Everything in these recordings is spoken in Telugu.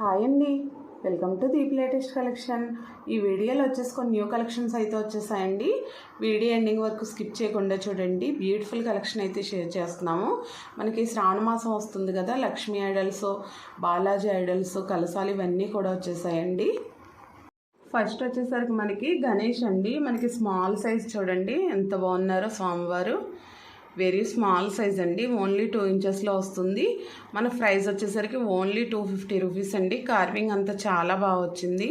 హాయ్ అండి. Welcome to Deep latest collection. ఈ వీడియోలో వచ్చేసి కొన్ని న్యూ కలెక్షన్స్ అయితే వచ్చేసాయండి. వీడియో ఎండింగ్ వరకు స్కిప్ చేయకుండా చూడండి. బ్యూటిఫుల్ కలెక్షన్ అయితే షేర్ చేస్తున్నాము. మనకి శ్రావణ మాసం వస్తుంది కదా లక్ష్మీ ఐడల్స్ బాలాజీ ఐడల్స్ కలసాలు ఇవన్నీ కూడా వచ్చేసాయండి. ఫస్ట్ వచ్చేసరికి మనకి గణేష్ అండి. మనకి స్మాల్ సైజ్ చూడండి. ఎంత బాగున్నారో స్వామివారు. వెరీ స్మాల్ సైజ్ అండి. ఓన్లీ టూ ఇంచెస్లో వస్తుంది. మన ప్రైస్ వచ్చేసరికి ఓన్లీ టూ ఫిఫ్టీ రూపీస్ అండి. కార్వింగ్ అంతా చాలా బాగా వచ్చింది.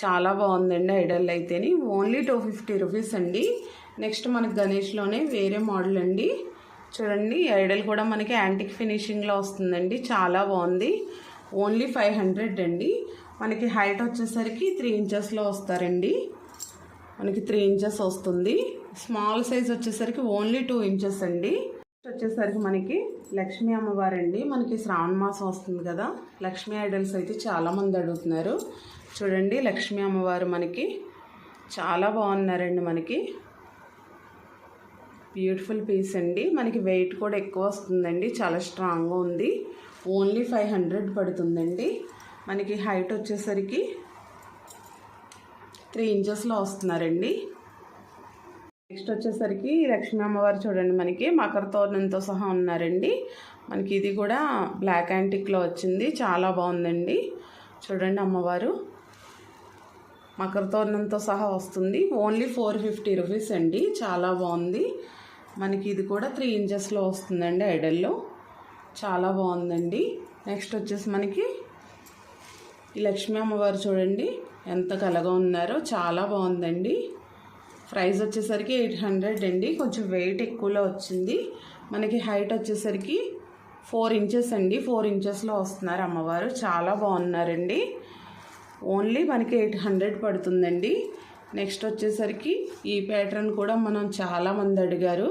చాలా బాగుందండి ఐడల్ అయితేని. ఓన్లీ టూ ఫిఫ్టీ రూపీస్ అండి. నెక్స్ట్ మనకి గణేష్లోనే వేరే మోడల్ అండి. చూడండి ఐడల్ కూడా మనకి యాంటిక్ ఫినిషింగ్లో వస్తుందండి. చాలా బాగుంది. ఓన్లీ ఫైవ్ హండ్రెడ్ అండి. మనకి హైట్ వచ్చేసరికి త్రీ ఇంచెస్లో వస్తారండి. మనకి త్రీ ఇంచెస్ వస్తుంది. స్మాల్ సైజ్ వచ్చేసరికి ఓన్లీ టూ ఇంచెస్ అండి. వచ్చేసరికి మనకి లక్ష్మీ అమ్మవారండి. మనకి శ్రావణ మాసం వస్తుంది కదా. లక్ష్మీ ఐడల్స్ అయితే చాలామంది అడుగుతున్నారు. చూడండి లక్ష్మీ అమ్మవారు మనకి చాలా బాగున్నారండి మనకి. బ్యూటిఫుల్ పీస్ అండి. మనకి వెయిట్ కూడా ఎక్కువ వస్తుందండి. చాలా స్ట్రాంగ్గా ఉంది. ఓన్లీ ఫైవ్ హండ్రెడ్ పడుతుందండి. మనకి హైట్ వచ్చేసరికి త్రీ ఇంచెస్లో వస్తున్నారండి. నెక్స్ట్ వచ్చేసరికి లక్ష్మీ అమ్మవారు చూడండి మనకి మకర తోరణంతో సహా ఉన్నారండి. మనకి ఇది కూడా బ్లాక్ యాంటిక్లో వచ్చింది చాలా బాగుందండి. చూడండి అమ్మవారు. మకర తోరణంతో సహా వస్తుంది. ఓన్లీ ఫోర్ ఫిఫ్టీ రూపీస్ అండి చాలా బాగుంది. మనకి ఇది కూడా త్రీ ఇంచెస్లో వస్తుందండి ఐడల్లో. చాలా బాగుందండి. నెక్స్ట్ వచ్చేసి మనకి ఈ లక్ష్మీ అమ్మవారు చూడండి. ఎంత కలగా ఉన్నారో చాలా బాగుందండి. ప్రైస్ వచ్చేసరికి ఎయిట్ హండ్రెడ్ అండి. కొంచెం వెయిట్ ఎక్కువలో వచ్చింది. మనకి హైట్ వచ్చేసరికి ఫోర్ ఇంచెస్ అండి. ఫోర్ ఇంచెస్లో వస్తున్నారు అమ్మవారు. చాలా బాగున్నారండి. ఓన్లీ మనకి ఎయిట్ హండ్రెడ్ పడుతుందండి. నెక్స్ట్ వచ్చేసరికి ఈ ప్యాటర్న్ కూడా మనం చాలామంది అడిగారు.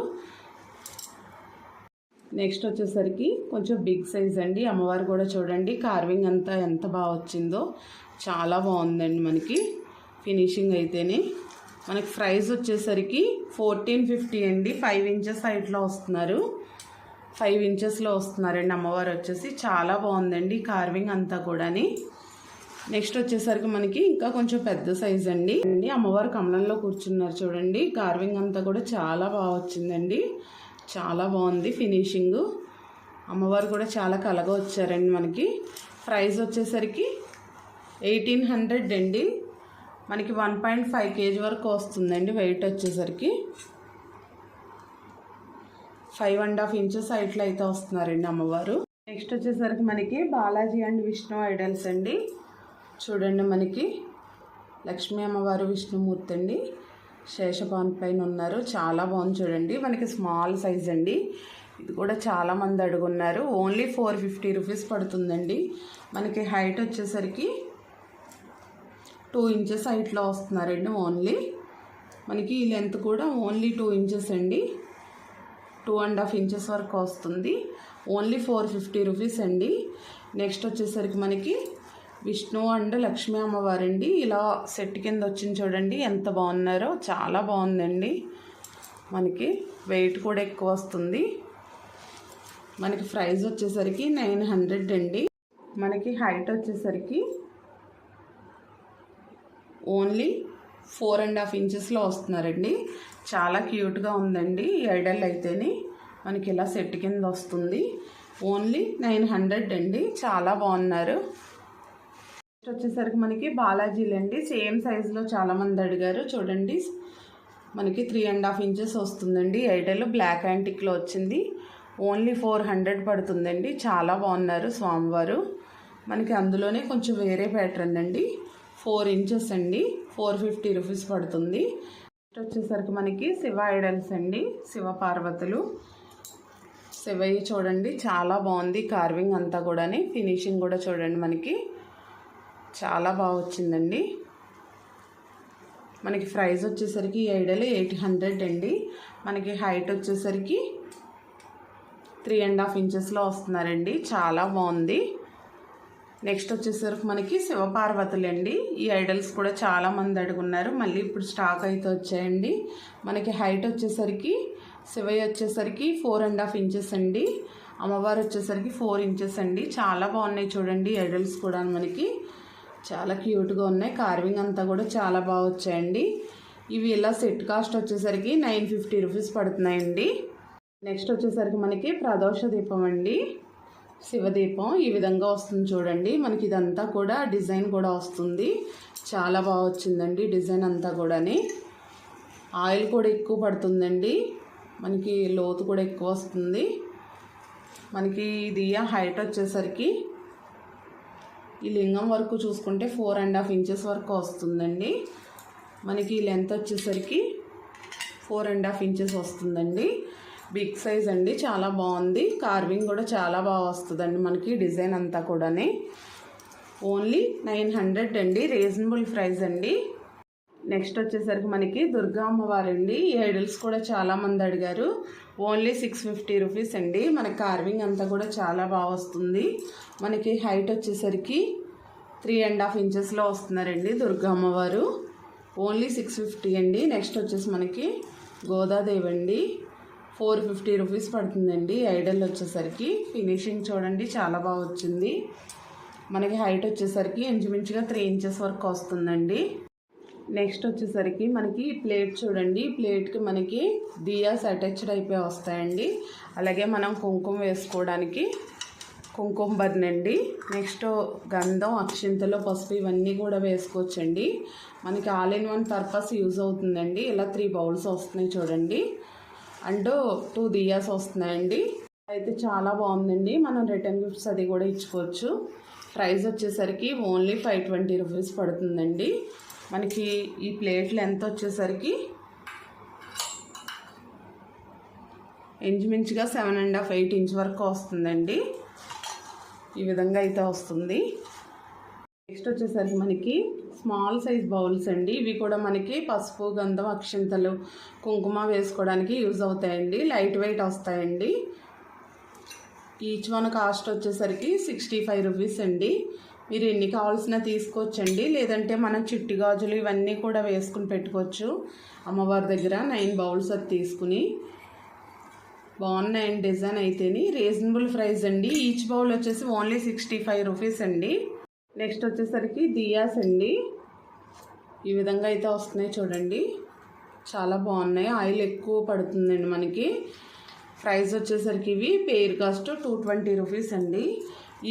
నెక్స్ట్ వచ్చేసరికి కొంచెం బిగ్ సైజ్ అండి. అమ్మవారు కూడా చూడండి. కార్వింగ్ అంతా ఎంత బాగా వచ్చిందో. చాలా బాగుందండి మనకి ఫినిషింగ్ అయితేనే. మనకి ప్రైస్ వచ్చేసరికి ఫోర్టీన్ ఫిఫ్టీ అండి. ఫైవ్ ఇంచెస్ హైట్లో వస్తున్నారు. ఫైవ్ ఇంచెస్లో వస్తున్నారండి అమ్మవారు వచ్చేసి. చాలా బాగుందండి కార్వింగ్ అంతా కూడాని. నెక్స్ట్ వచ్చేసరికి మనకి ఇంకా కొంచెం పెద్ద సైజ్ అండి. అండి అమ్మవారు కమలంలో కూర్చున్నారు చూడండి. కార్వింగ్ అంతా కూడా చాలా బాగా వచ్చిందండి. చాలా బాగుంది ఫినిషింగ్. అమ్మవారు కూడా చాలా కలగా వచ్చారండి మనకి. ప్రైస్ వచ్చేసరికి ఎయిటీన్ హండ్రెడ్ అండి. మనకి వన్ పాయింట్ ఫైవ్ కేజీ వరకు వస్తుందండి వెయిట్ వచ్చేసరికి. ఫైవ్ అండ్ హాఫ్ ఇంచెస్ హైట్లో అయితే వస్తున్నారండి అమ్మవారు. నెక్స్ట్ వచ్చేసరికి మనకి బాలాజీ అండ్ విష్ణు ఐడల్స్ అండి. చూడండి మనకి లక్ష్మీ అమ్మవారు విష్ణుమూర్తి అండి. శేషపాన్ పైన ఉన్నారు. చాలా బాగుంది చూడండి. మనకి స్మాల్ సైజ్ అండి. ఇది కూడా చాలామంది అడుగున్నారు. ఓన్లీ ఫోర్ ఫిఫ్టీ రూపీస్ పడుతుందండి. మనకి హైట్ వచ్చేసరికి టూ ఇంచెస్ హైట్లో వస్తున్నారండి ఓన్లీ. మనకి ఈ లెంత్ కూడా ఓన్లీ టూ ఇంచెస్ అండి. టూ అండ్ హాఫ్ ఇంచెస్ వరకు వస్తుంది. ఓన్లీ ఫోర్ ఫిఫ్టీ రూపీస్ అండి. నెక్స్ట్ వచ్చేసరికి మనకి విష్ణు అండ్ లక్ష్మీ అమ్మవారండి. ఇలా సెట్ కింద వచ్చింది చూడండి ఎంత బాగున్నారో. చాలా బాగుందండి. మనకి వెయిట్ కూడా ఎక్కువ వస్తుంది. మనకి ప్రైస్ వచ్చేసరికి నైన్ హండ్రెడ్ అండి. మనకి హైట్ వచ్చేసరికి ఓన్లీ ఫోర్ అండ్ హాఫ్ ఇంచెస్లో వస్తున్నారండి. చాలా క్యూట్గా ఉందండి. ఐడల్ అయితేనే మనకి ఇలా సెట్ కింద వస్తుంది. ఓన్లీ నైన్ హండ్రెడ్ అండి. చాలా బాగున్నారు. నెక్స్ట్ వచ్చేసరికి మనకి బాలాజీలు అండి సేమ్ సైజులో చాలామంది అడిగారు. చూడండి. మనకి త్రీ అండ్ హాఫ్ ఇంచెస్ వస్తుందండి. ఐడల్ బ్లాక్ యాంటిక్లో వచ్చింది. ఓన్లీ ఫోర్ హండ్రెడ్ పడుతుందండి. చాలా బాగున్నారు స్వామివారు. మనకి అందులోనే కొంచెం వేరే ప్యాటర్న్ అండి. ఫోర్ ఇంచెస్ అండి. ఫోర్ ఫిఫ్టీ రూపీస్ పడుతుంది. నెక్స్ట్ వచ్చేసరికి మనకి శివ ఐడల్స్ అండి. శివ పార్వతులు. శివయ్య చూడండి చాలా బాగుంది. కార్వింగ్ అంతా కూడాని ఫినిషింగ్ కూడా చూడండి మనకి. చాలా బాగా వచ్చిందండి. మనకి ప్రైస్ వచ్చేసరికి ఈ ఐడల్ ఎయిట్ హండ్రెడ్ అండి. మనకి హైట్ వచ్చేసరికి త్రీ అండ్ హాఫ్ ఇంచెస్లో వస్తున్నారండి. చాలా బాగుంది. నెక్స్ట్ వచ్చేసరికి మనకి శివపార్వతులు అండి ఈ ఐడల్స్ కూడా చాలా మంది అడుగున్నారు. మళ్ళీ ఇప్పుడు స్టాక్ అయితే వచ్చాయండి. మనకి హైట్ వచ్చేసరికి శివయ్య వచ్చేసరికి ఫోర్ అండ్ హాఫ్ ఇంచెస్ అండి. అమ్మవారు వచ్చేసరికి ఫోర్ ఇంచెస్ అండి. చాలా బాగున్నాయి చూడండి ఐడల్స్ కూడా మనకి. చాలా క్యూట్గా ఉన్నాయి. కార్వింగ్ అంతా కూడా చాలా బాగా వచ్చాయండి. ఇవి ఇలా సెట్ కాస్ట్ వచ్చేసరికి నైన్ ఫిఫ్టీ రూపీస్ పడుతున్నాయండి. నెక్స్ట్ వచ్చేసరికి మనకి ప్రదోష దీపం అండి. శివదీపం ఈ విధంగా వస్తుంది చూడండి. మనకి ఇదంతా కూడా డిజైన్ కూడా వస్తుంది. చాలా బాగా వచ్చిందండి డిజైన్ అంతా కూడాని. ఆయిల్ కూడా ఎక్కువ పడుతుందండి. మనకి లోతు కూడా ఎక్కువ వస్తుంది. మనకి ఇది హైట్ వచ్చేసరికి ఈ లింగం వరకు చూసుకుంటే ఫోర్ అండ్ హాఫ్ ఇంచెస్ వరకు వస్తుందండి. మనకి లెంత్ వచ్చేసరికి ఫోర్ అండ్ హాఫ్ ఇంచెస్ వస్తుందండి. బిగ్ సైజ్ అండి చాలా బాగుంది. కార్వింగ్ కూడా చాలా బాగా వస్తుందండి మనకి డిజైన్ అంతా కూడాని. ఓన్లీ నైన్ హండ్రెడ్ అండి రీజనబుల్ ప్రైస్ అండి. నెక్స్ట్ వచ్చేసరికి మనకి దుర్గా అమ్మవారు అండి ఐడల్స్ కూడా చాలా మంది అడిగారు. ఓన్లీ సిక్స్ ఫిఫ్టీ రూపీస్ అండి మన కార్వింగ్ అంతా కూడా చాలా బాగా వస్తుంది. మనకి హైట్ వచ్చేసరికి త్రీ అండ్ హాఫ్ ఇంచెస్లో వస్తున్నారండి దుర్గా అమ్మవారు. ఓన్లీ సిక్స్ ఫిఫ్టీ అండి నెక్స్ట్ వచ్చేసి మనకి గోదాదేవి అండి. ఫోర్ ఫిఫ్టీ రూపీస్ పడుతుందండి. ఐడల్ వచ్చేసరికి. ఫినిషింగ్ చూడండి చాలా బాగా వచ్చింది. మనకి హైట్ వచ్చేసరికి ఇంచుమించుగా త్రీ ఇంచెస్ వరకు వస్తుందండి. నెక్స్ట్ వచ్చేసరికి మనకి ప్లేట్ చూడండి. ప్లేట్కి మనకి దియాస్ అటాచ్డ్ అయిపోయి వస్తాయండి. అలాగే మనం కుంకుమ వేసుకోవడానికి కుంకుమ బర్నండి నెక్స్ట్ గంధం అక్షింతలు పసుపు ఇవన్నీ కూడా వేసుకోవచ్చండి. మనకి all in one purpose use అవుతుందండి. ఇలా త్రీ బౌల్స్ వస్తున్నాయి చూడండి. అండ్ టూ దియాస్ వస్తున్నాయండి. అయితే చాలా బాగుందండి. మనం రిటర్న్ గిఫ్ట్స్ అది కూడా ఇచ్చుకోవచ్చు. ప్రైస్ వచ్చేసరికి ఓన్లీ ఫైవ్ ట్వంటీ రూపీస్ పడుతుందండి. మనకి ఈ ప్లేట్ లెంత్ వచ్చేసరికి ఇంచుమించుగా seven and half eight inch వరకు వస్తుందండి. ఈ విధంగా అయితే వస్తుంది. నెక్స్ట్ వచ్చేసరికి మనకి స్మాల్ సైజ్ బౌల్స్ అండి. ఇవి కూడా మనకి పసుపు గంధం అక్షింతలు కుంకుమ వేసుకోవడానికి యూజ్ అవుతాయండి. లైట్ వెయిట్ వస్తాయండి. ఈచ్ వన్ కాస్ట్ వచ్చేసరికి సిక్స్టీ ఫైవ్ రూపీస్ అండి. మీరు ఎన్ని కావాల్సిన తీసుకోవచ్చండి. లేదంటే మనం చిట్టి గాజులు ఇవన్నీ కూడా వేసుకుని పెట్టుకోవచ్చు. అమ్మవారి దగ్గర నైన్ బౌల్స్ అది తీసుకుని. బాగున్నాయండి డిజైన్ అయితేని. రీజనబుల్ ప్రైస్ అండి. ఈచ్ బౌల్ వచ్చేసి ఓన్లీ సిక్స్టీ ఫైవ్ రూపీస్ అండి. నెక్స్ట్ వచ్చేసరికి దియాస్ అండి. ఈ విధంగా అయితే వస్తున్నాయి చూడండి. చాలా బాగున్నాయి. ఆయిల్ ఎక్కువ పడుతుందండి మనకి. ప్రైస్ వచ్చేసరికి ఇవి pair cost two twenty rupees అండి.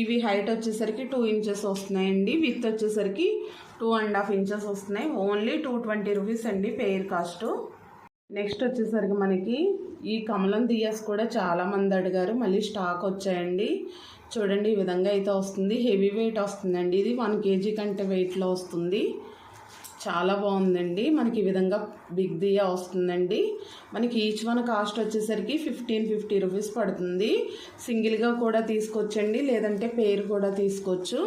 ఇవి హైట్ వచ్చేసరికి టూ ఇంచెస్ వస్తున్నాయండి. విత్ వచ్చేసరికి టూ అండ్ హాఫ్ ఇంచెస్ వస్తున్నాయి. ఓన్లీ టూ ట్వంటీ రూపీస్ అండి పేర్ కాస్ట్. నెక్స్ట్ వచ్చేసరికి మనకి ఈ కమలం దియాస్ కూడా చాలా మంది అడిగారు. మళ్ళీ స్టాక్ వచ్చాయండి. చూడండి ఈ విధంగా అయితే వస్తుంది. హెవీ వెయిట్ వస్తుందండి. ఇది వన్ కేజీ కంటే వెయిట్లో వస్తుంది. చాలా బాగుందండి. మనకి ఈ విధంగా బిగ్ దియా వస్తుందండి. మనకి ఈచ్ వన్ కాస్ట్ వచ్చేసరికి ఫిఫ్టీన్ ఫిఫ్టీ రూపీస్ పడుతుంది. సింగిల్గా కూడా తీసుకోవచ్చండి లేదంటే పేరు కూడా తీసుకోవచ్చు.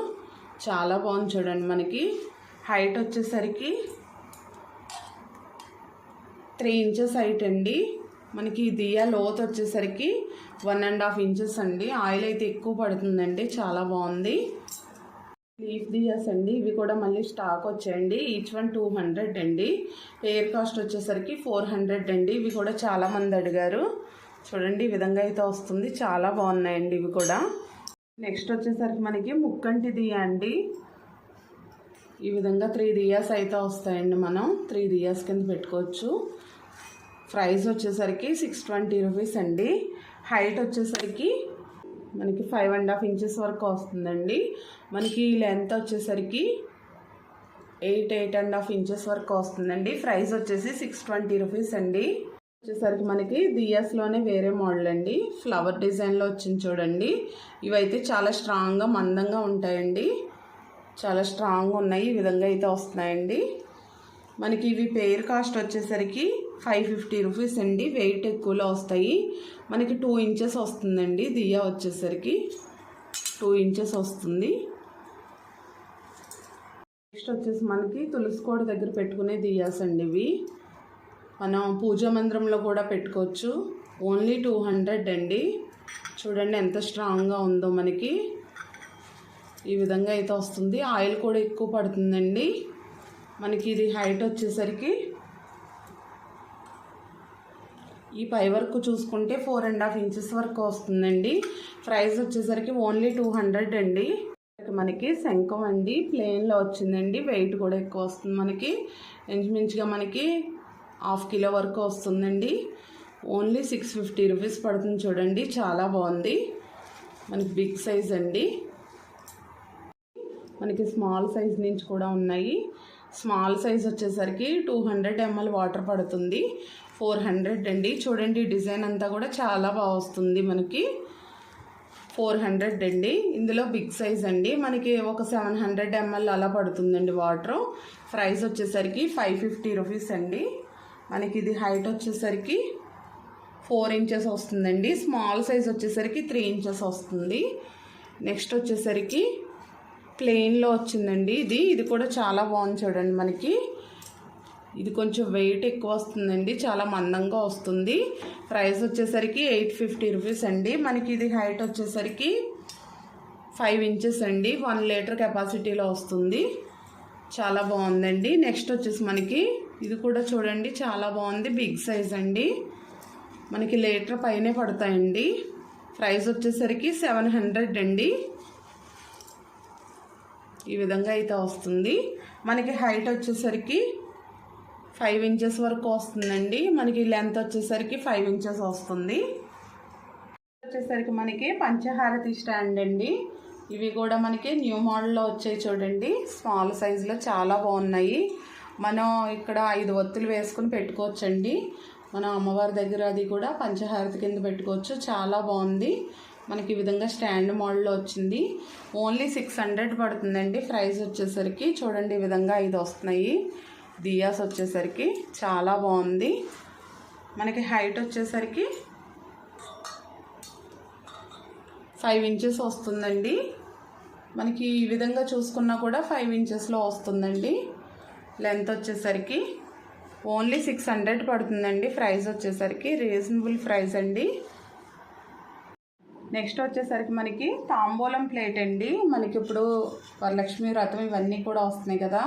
చాలా బాగుంది చూడండి మనకి. హైట్ వచ్చేసరికి త్రీ ఇంచెస్ హైట్ అండి. మనకి దియా లోత్ వచ్చేసరికి వన్ అండ్ హాఫ్ ఇంచెస్ అండి. ఆయిల్ అయితే ఎక్కువ పడుతుందండి. చాలా బాగుంది. లీఫ్ దియాస్ అండి. ఇవి కూడా మళ్ళీ స్టాక్ వచ్చాయండి. ఈచ్ వన్ టూ హండ్రెడ్ అండి. ఎయిర్ కాస్ట్ వచ్చేసరికి ఫోర్ హండ్రెడ్ అండి. ఇవి కూడా చాలా మంది అడిగారు. చూడండి ఈ విధంగా అయితే వస్తుంది. చాలా బాగున్నాయండి ఇవి కూడా. నెక్స్ట్ వచ్చేసరికి మనకి ముక్కంటి దియా అండి. ఈ విధంగా త్రీ దియాస్ అయితే వస్తాయండి మనం. త్రీ దియాస్ కింద పెట్టుకోవచ్చు. ప్రైస్ వచ్చేసరికి సిక్స్ ట్వంటీ రూపీస్ అండి. హైట్ వచ్చేసరికి మనకి ఫైవ్ అండ్ హాఫ్ ఇంచెస్ వరకు వస్తుందండి. మనకి లెంత్ వచ్చేసరికి eight eight and half inches వరకు వస్తుందండి. ప్రైస్ వచ్చేసి సిక్స్ ట్వంటీ రూపీస్ అండి. వచ్చేసరికి మనకి దియాస్లోనే వేరే మోడల్ అండి. ఫ్లవర్ డిజైన్లో వచ్చింది చూడండి. ఇవైతే చాలా స్ట్రాంగ్గా మందంగా ఉంటాయండి. చాలా స్ట్రాంగ్ ఉన్నాయి. ఈ విధంగా అయితే వస్తున్నాయండి. మనకి ఇవి పేర్ కాస్ట్ వచ్చేసరికి ఫైవ్ ఫిఫ్టీ రూపీస్ అండి. వెయిట్ ఎక్కువలో వస్తాయి. మనకి టూ ఇంచెస్ వస్తుందండి. దియా వచ్చేసరికి టూ ఇంచెస్ వస్తుంది. నెక్స్ట్ వచ్చేసి మనకి తులసికోట దగ్గర పెట్టుకునే దియాస్ అండి ఇవి. మనం పూజా మందిరంలో కూడా పెట్టుకోవచ్చు. ఓన్లీ టూ హండ్రెడ్ అండి. చూడండి ఎంత స్ట్రాంగ్గా ఉందో మనకి. ఈ విధంగా అయితే వస్తుంది. ఆయిల్ కూడా ఎక్కువ పడుతుందండి. మనకి ఇది హైట్ వచ్చేసరికి ఈ పై వరకు చూసుకుంటే ఫోర్ అండ్ హాఫ్ ఇంచెస్ వరకు వస్తుందండి. ప్రైస్ వచ్చేసరికి ఓన్లీ టూ హండ్రెడ్ అండి. మనకి శంఖం అండి ప్లెయిన్లో వచ్చిందండి. వెయిట్ కూడా ఎక్కువ వస్తుంది మనకి. ఇంచుమించుగా మనకి హాఫ్ కిలో వరకు వస్తుందండి. ఓన్లీ సిక్స్ ఫిఫ్టీ రూపీస్ పడుతుంది చూడండి. చాలా బాగుంది. మనకి బిగ్ సైజ్ అండి. మనకి స్మాల్ సైజ్ నుంచి కూడా ఉన్నాయి. స్మాల్ సైజ్ వచ్చేసరికి టూ హండ్రెడ్ ఎంఎల్ వాటర్ పడుతుంది. ఫోర్ హండ్రెడ్ అండి. చూడండి డిజైన్ అంతా కూడా చాలా బాగా వస్తుంది మనకి. ఫోర్ హండ్రెడ్ అండి. ఇందులో బిగ్ సైజ్ అండి. మనకి ఒక సెవెన్ హండ్రెడ్ ఎంఎల్ అలా పడుతుందండి వాటర్. ప్రైస్ వచ్చేసరికి ఫైవ్ ఫిఫ్టీ రూపీస్ అండి. మనకి ఇది హైట్ వచ్చేసరికి ఫోర్ ఇంచెస్ వస్తుందండి. స్మాల్ సైజ్ వచ్చేసరికి త్రీ ఇంచెస్ వస్తుంది. నెక్స్ట్ వచ్చేసరికి ప్లెయిన్లో వచ్చిందండి ఇది. ఇది కూడా చాలా బాగుంది చూడండి మనకి. ఇది కొంచెం వెయిట్ ఎక్కువ వస్తుందండి చాలా మందంగా వస్తుంది. ప్రైస్ వచ్చేసరికి ఎయిట్ ఫిఫ్టీ రూపీస్ అండి. మనకి ఇది హైట్ వచ్చేసరికి ఫైవ్ ఇంచెస్ అండి. వన్ లీటర్ కెపాసిటీలో వస్తుంది. చాలా బాగుందండి. నెక్స్ట్ వచ్చేసి మనకి ఇది కూడా చూడండి చాలా బాగుంది. బిగ్ సైజ్ అండి. మనకి లీటర్ పైనే పడతాయండి. ప్రైస్ వచ్చేసరికి సెవెన్ హండ్రెడ్ అండి. ఈ విధంగా అయితే వస్తుంది. మనకి హైట్ వచ్చేసరికి ఫైవ్ ఇంచెస్ వరకు వస్తుందండి. మనకి లెంత్ వచ్చేసరికి ఫైవ్ ఇంచెస్ వస్తుంది. వచ్చేసరికి మనకి పంచహారతి స్టాండ్ అండి. ఇవి కూడా మనకి న్యూ మోడల్లో వచ్చాయి చూడండి. స్మాల్ సైజులో చాలా బాగున్నాయి. మనం ఇక్కడ ఐదు ఒత్తులు వేసుకుని పెట్టుకోవచ్చండి. మన అమ్మవారి దగ్గర అది కూడా పంచహారతి కింద పెట్టుకోవచ్చు. చాలా బాగుంది. మనకి ఈ విధంగా స్టాండ్ మోడల్లో వచ్చింది. ఓన్లీ సిక్స్ హండ్రెడ్ పడుతుందండి. ప్రైస్ వచ్చేసరికి చూడండి ఈ విధంగా ఐదు వస్తున్నాయి. దియాస్ వచ్చేసరికి చాలా బాగుంది. మనకి హైట్ వచ్చేసరికి ఫైవ్ ఇంచెస్ వస్తుందండి. మనకి ఈ విధంగా చూసుకున్నా కూడా ఫైవ్ ఇంచెస్లో వస్తుందండి. లెంత్ వచ్చేసరికి ఓన్లీ సిక్స్ హండ్రెడ్ పడుతుందండి. ప్రైస్ వచ్చేసరికి రీజనబుల్ ప్రైస్ అండి. నెక్స్ట్ వచ్చేసరికి మనకి తాంబూలం ప్లేట్ అండి. మనకి ఇప్పుడు వరలక్ష్మి వ్రతం ఇవన్నీ కూడా వస్తున్నాయి కదా.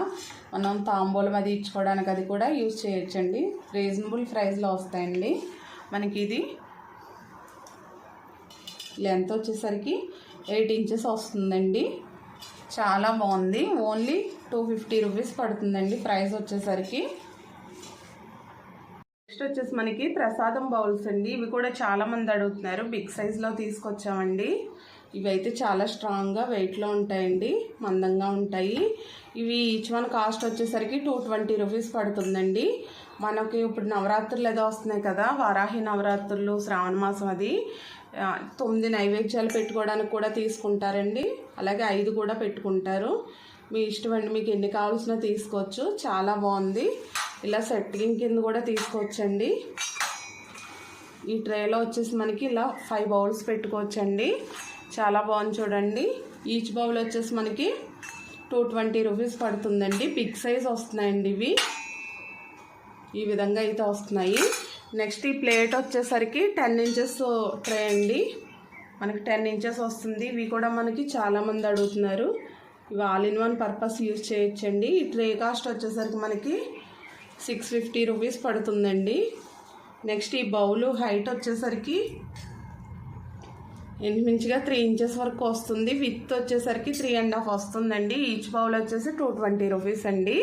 మనం తాంబూలం అది ఇచ్చుకోవడానికి అది కూడా యూజ్ చేయొచ్చండి. రీజనబుల్ ప్రైస్లో వస్తాయండి. మనకి ఇది లెంత్ వచ్చేసరికి ఎయిట్ ఇంచెస్ వస్తుందండి. చాలా బాగుంది. ఓన్లీ టూ ఫిఫ్టీ రూపీస్ పడుతుందండి ప్రైస్ వచ్చేసరికి. నెక్స్ట్ వచ్చేసి మనకి ప్రసాదం బౌల్స్ అండి. ఇవి కూడా చాలామంది అడుగుతున్నారు. బిగ్ సైజ్లో తీసుకొచ్చామండి. ఇవి అయితే చాలా స్ట్రాంగ్గా వెయిట్లో ఉంటాయండి. మందంగా ఉంటాయి. ఇవి ఈచ్ వన్ కాస్ట్ వచ్చేసరికి టూ ట్వంటీ రూపీస్ పడుతుందండి. మనకి ఇప్పుడు నవరాత్రులు ఏదో వస్తున్నాయి కదా వారాహి నవరాత్రులు శ్రావణ మాసం అది తొమ్మిది నైవేద్యాలు పెట్టుకోవడానికి కూడా తీసుకుంటారండి. అలాగే ఐదు కూడా పెట్టుకుంటారు. మీ ఇష్టం అండి మీకు ఎన్ని కావాల్సినా తీసుకోవచ్చు. చాలా బాగుంది. ఇలా సెట్టింగ్ కింద కూడా తీసుకోవచ్చండి ఈ ట్రేలో వచ్చేసి మనకి ఇలా ఫైవ్ బౌల్స్ పెట్టుకోవచ్చండి. చాలా బాగుంది చూడండి. ఈచ్ బౌల్ వచ్చేసి మనకి టూ ట్వంటీ రూపీస్ పడుతుందండి. బిగ్ సైజ్ వస్తున్నాయండి ఇవి. ఈ విధంగా అయితే వస్తున్నాయి. నెక్స్ట్ ఈ ప్లేట్ వచ్చేసరికి టెన్ ఇంచెస్ ట్రే అండి. మనకి టెన్ ఇంచెస్ వస్తుంది. ఇవి కూడా మనకి చాలామంది అడుగుతున్నారు. ఇవి all in one purpose use చేయొచ్చండి. ఈ ట్రే కాస్ట్ వచ్చేసరికి మనకి సిక్స్ ఫిఫ్టీ రూపీస్ పడుతుందండి. నెక్స్ట్ ఈ బౌలు హైట్ వచ్చేసరికి ఇంచుమించుగా త్రీ ఇంచెస్ వరకు వస్తుంది. విత్ వచ్చేసరికి త్రీ అండ్ హాఫ్ వస్తుందండి. ఈచ్ బౌల్ వచ్చేసి టూ ట్వంటీ రూపీస్ అండి.